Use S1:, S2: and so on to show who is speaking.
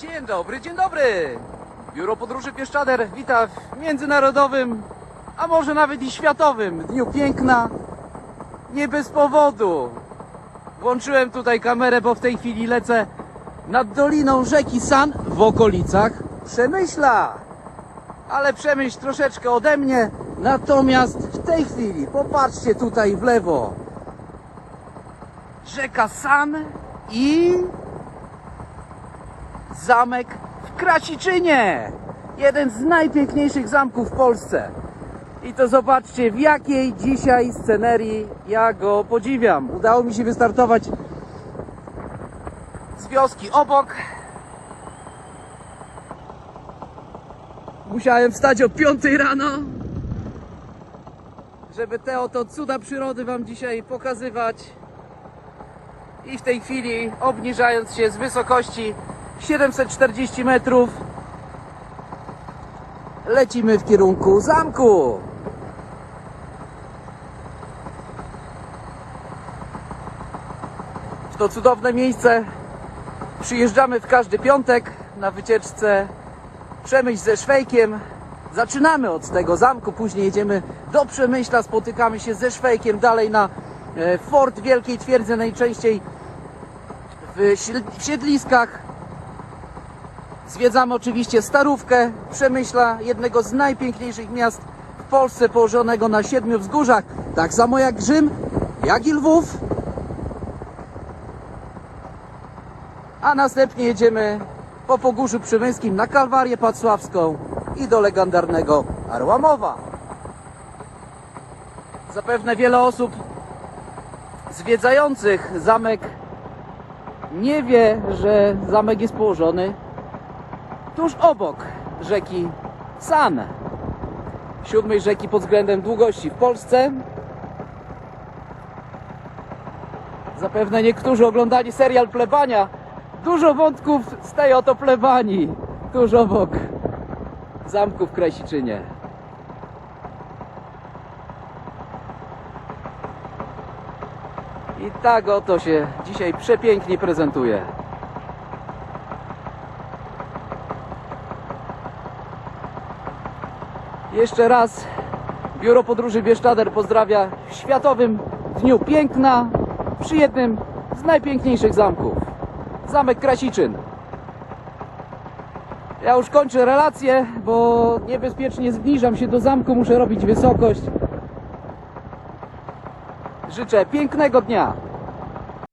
S1: Dzień dobry, dzień dobry! Biuro Podróży Pieszczader wita w międzynarodowym, a może nawet i światowym Dniu Piękna. Nie bez powodu. Włączyłem tutaj kamerę, bo w tej chwili lecę nad doliną rzeki San w okolicach Przemyśla. Ale Przemyśl troszeczkę ode mnie, natomiast w tej chwili, popatrzcie tutaj w lewo. Rzeka San i zamek w Krasiczynie. Jeden z najpiękniejszych zamków w Polsce. I to zobaczcie, w jakiej dzisiaj scenerii ja go podziwiam. Udało mi się wystartować z wioski obok. Musiałem wstać o 5 rano, żeby te oto cuda przyrody Wam dzisiaj pokazywać. I w tej chwili, obniżając się z wysokości 740 metrów, lecimy w kierunku zamku. W to cudowne miejsce przyjeżdżamy w każdy piątek na wycieczce Przemyśl ze Szwejkiem. Zaczynamy od tego zamku, później jedziemy do Przemyśla, spotykamy się ze Szwejkiem, dalej na e, Fort Wielkiej Twierdzy, najczęściej w siedl- w siedliskach. Zwiedzamy oczywiście Starówkę Przemyśla, jednego z najpiękniejszych miast w Polsce, położonego na siedmiu wzgórzach, tak samo jak Rzym, jak i Lwów. A następnie jedziemy po Pogórzu Przemyskim na Kalwarię Pacławską i do legendarnego Arłamowa. Zapewne wiele osób zwiedzających zamek nie wie, że zamek jest położony tuż obok rzeki San. Siódmej rzeki pod względem długości w Polsce. Zapewne niektórzy oglądali serial Plebania. Dużo wątków z tej oto plebanii, tuż obok zamku w Krasiczynie. I tak oto się dzisiaj przepięknie prezentuje. Jeszcze raz Biuro Podróży Bieszczader pozdrawia w Światowym Dniu Piękna przy jednym z najpiękniejszych zamków. Zamek Krasiczyn. Ja już kończę relację, bo niebezpiecznie zbliżam się do zamku, muszę robić wysokość. Życzę pięknego dnia.